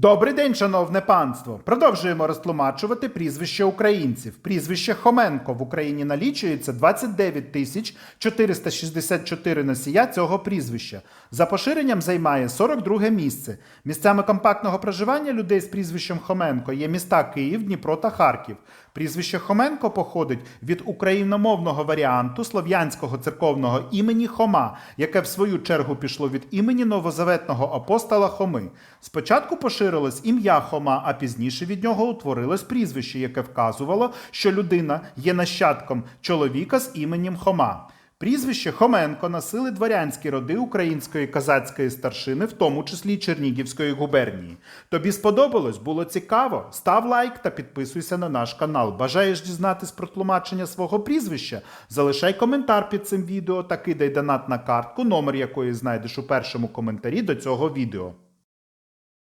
Добрий день, шановне панство! Продовжуємо розтлумачувати прізвище українців. Прізвище Хоменко в Україні налічується 29 тисяч 464 носія цього прізвища. За поширенням займає 42 місце. Місцями компактного проживання людей з прізвищем Хоменко є міста Київ, Дніпро та Харків. Прізвище Хоменко походить від україномовного варіанту слов'янського церковного імені Хома, яке в свою чергу пішло від імені новозаветного апостола Хоми. Спочатку поширилось ім'я Хома, а пізніше від нього утворилось прізвище, яке вказувало, що людина є нащадком чоловіка з іменем Хома. Прізвище Хоменко носили дворянські роди української казацької старшини, в тому числі Чернігівської губернії. Тобі сподобалось? Було цікаво? Став лайк та підписуйся на наш канал. Бажаєш дізнатись про тлумачення свого прізвища? Залишай коментар під цим відео та кидай донат на картку, номер якої знайдеш у першому коментарі до цього відео.